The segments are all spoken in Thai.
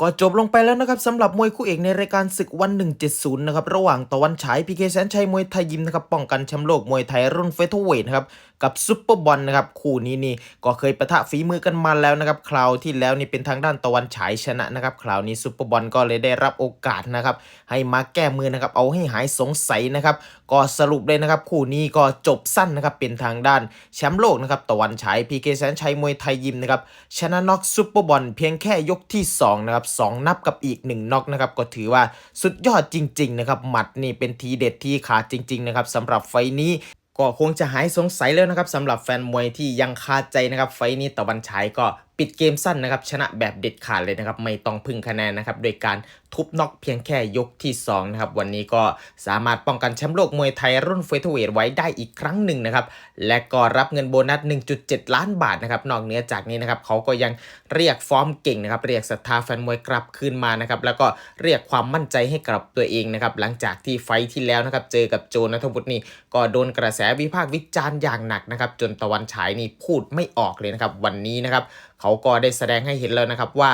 ก็จบลงไปแล้วนะครับสำหรับมวยคู่เอกในรายการศึกวัน 170 นะครับ ระหว่างตะวันฉายพีเคแสนชัยมวยไทยยิมนะครับ ป้องกันแชมป์โลกมวยไทยรุ่นเฟเธอร์เวทนะครับ กับซุปเปอร์บอลนะครับ คู่นี้นี่ก็เคยประทะฝีมือกันมาแล้วนะครับ คราวที่แล้วนี่เป็นทางด้านตะวันฉายชนะนะครับ คราวนี้ซุปเปอร์บอลก็เลยได้รับโอกาสนะครับ ให้มาแก้มือนะครับ เอาให้หายสงสัยนะครับ ก็สรุปเลยนะครับ คู่นี้ก็จบสั้นนะครับเป็นทางด้านแชมป์โลกนะครับตะวันฉายพีเคแสนชัยมวยไทยยิมนะครับชนะน็อกซุปเปอร์บอลเพียงแค่ยกที่สองนะครับสองนับกับอีกหนึ่งน็อกนะครับก็ถือว่าสุดยอดจริงๆนะครับหมัดนี่เป็นทีเด็ดที่ขาดจริงๆนะครับสำหรับไฟนี้ก็คงจะหายสงสัยแล้วนะครับสำหรับแฟนมวยที่ยังคาใจนะครับ ไฟนี้ตะวันฉายก็ปิดเกมสั้นนะครับ ชนะแบบเด็ดขาดเลยนะครับ ไม่ต้องพึ่งคะแนนนะครับ โดยการ ทุบน็อกเพียงแค่ยกที่2นะครับวันนี้ก็สามารถป้องกันแชมป์โลกมวยไทยรุ่นเฟเธอร์เวทไว้ได้อีกครั้งหนึ่งนะครับและก็รับเงินโบนัส 1.7 ล้านบาทนะครับนอกเหนือจากนี้นะครับเขาก็ยังเรียกฟอร์มเก่งนะครับเรียกศรัทธาแฟนมวยกลับคืนมานะครับแล้วก็เรียกความมั่นใจให้กับตัวเองนะครับหลังจากที่ไฟที่แล้วนะครับเจอกับโจนัทวุฒินี่ก็โดนกระแสวิพากษ์วิจารณ์อย่างหนักนะครับจนตะวันฉายนี่พูดไม่ออกเลยนะครับวันนี้นะครับเขาก็ได้แสดงให้เห็นแล้วนะครับว่า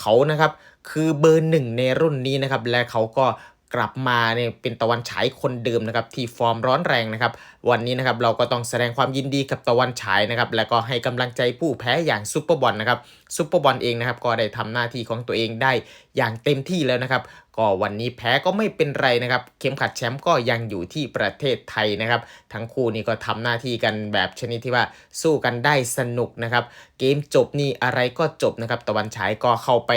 เขานะครับคือเบอร์หนึ่งในรุ่นนี้นะครับและเขาก็กลับมาเนี่ยเป็นตะวันฉายคนเดิมนะครับที่ฟอร์มร้อนแรงนะครับวันนี้นะครับเราก็ต้องแสดงความยินดีกับตะวันฉายนะครับและก็ให้กำลังใจผู้แพ้อย่างซุปเปอร์บอลนะครับซุปเปอร์บอลเองนะครับก็ได้ทำหน้าที่ของตัวเองได้อย่างเต็มที่แล้วนะครับก็วันนี้แพ้ก็ไม่เป็นไรนะครับ เข็มขัดแชมป์ก็ยังอยู่ที่ประเทศไทยนะครับ ทั้งคู่นี่ก็ทำหน้าที่กันแบบชนิดที่ว่าสู้กันได้สนุกนะครับ เกมจบนี่อะไรก็จบนะครับ ตะวันฉายก็เข้าไป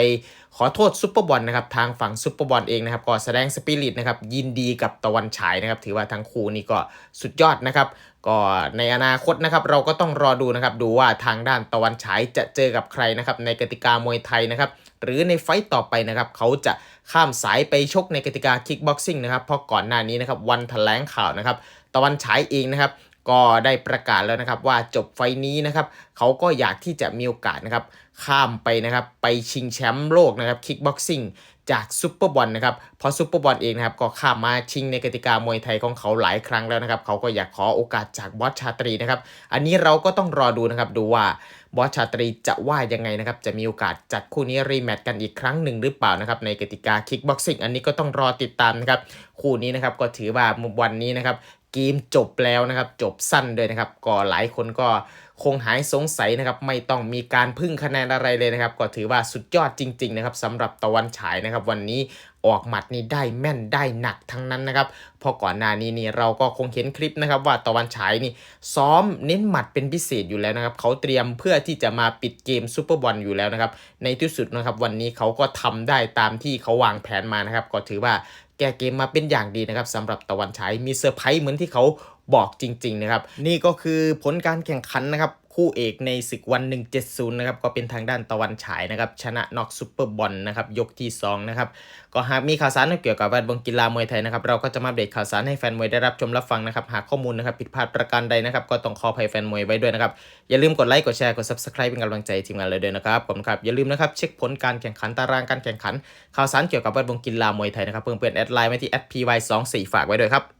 ขอโทษซุปเปอร์บอลนะครับทางฝั่งซุปเปอร์บอลเองนะครับก็แสดงสปิริตนะครับยินดีกับตะวันฉายนะครับ ถือว่าทั้งคู่นี่ก็สุดยอดนะครับ ก็ในอนาคตนะครับเราก็ต้องรอดูนะครับดูว่าทางด้านตะวันฉายจะเจอกับใครนะครับในกติกามวยไทยนะครับหรือในไฟต์ต่อไปนะครับเขาจะข้ามสายไปชกในกติกาคิกบ็อกซิ่งนะครับเพราะก่อนหน้านี้นะครับวันแถลงข่าวนะครับตะวันฉายเองนะครับ ก็ได้ประกาศแล้วนะครับว่าจบไฟล์นี้นะครับเขาก็อยากที่จะมีโอกาสนะครับข้ามไปนะครับไปชิงแชมป์โลกนะครับคิกบ็อกซิ่งจากซุปเปอร์บอลนะครับเพราะซุปเปอร์บอลเองนะครับก็ข้ามมาชิงในกติกามวยไทยของเขาหลายครั้งแล้วนะครับเขาก็อยากขอโอกาสจากบอสชาตรีนะครับอันนี้เราก็ต้องรอดูนะครับดูว่าบอสชาตรีจะว่ายังไงนะครับจะมีโอกาสจัดคู่นี้รีแมตช์กันอีกครั้งหนึ่งหรือเปล่านะครับในกติกาคิกบ็อกซิ่งอันนี้ก็ต้องรอติดตามนะครับคู่นี้นะครับก็ถือว่าวันนี้นะครับ กมจบแล้วนะครับ จบสั้นด้วยนะครับ ก็หลายคนก็ คงหายสงสัยนะครับไม่ต้องมีการพึ่งคะแนนอะไรเลยนะครับ ก็ถือว่าสุดยอดจริง ๆ นะครับสำหรับตะวันฉายนะครับ วันนี้ออกหมัดนี่ได้แม่นได้หนักทั้งนั้นนะครับพราะก่อนหน้านี้นี่เราก็คงเห็นคลิปนะครับ ว่าตะวันฉายนี่ซ้อมเน้นหมัดเป็นพิเศษอยู่แล้วนะครับเขาเตรียมเพื่อที่จะมาปิดเกมซูเปอร์บอลอยู่แล้วนะครับในที่สุดนะครับวันนี้เขาก็ทำได้ตามที่เขาวางแผนมานะครับ ก็ถือว่าแก้เกมมาเป็นอย่างดีนะครับสำหรับตะวันฉายมีเซอร์ไพรส์เหมือนที่เขา บอกจริงๆนะครับนี่ก็คือผลการแข่งขันนะครับคู่เอกในศึกวัน 170 นะครับ ก็เป็นทางด้านตะวันฉายนะครับ ชนะน็อกซูเปอร์บอลนะครับ ยกที่ 2 นะครับ ก็หากมีข่าวสารเกี่ยวกับแวดวงกีฬามวยไทยนะครับ เราก็จะมาเดตข่าวสารให้แฟนมวยได้รับชมรับฟังนะครับ หากข้อมูลนะครับ ผิดพลาดประการใดนะครับ ก็ต้องขออภัยแฟนมวยไว้ด้วยนะครับ อย่าลืมกดไลค์ กดแชร์ กด subscribe เป็นกำลังใจทีมงานเลยด้วยนะครับผมครับ อย่าลืมนะครับ เช็คผลการแข่งขัน ตารางการแข่งขัน ข่าวสารเกี่ยวกับแวดวงกีฬามวยไทยนะครับ เพื่อนๆแอดไลน์ไว้ที่ @py24 ฝากไว้ด้วยครับ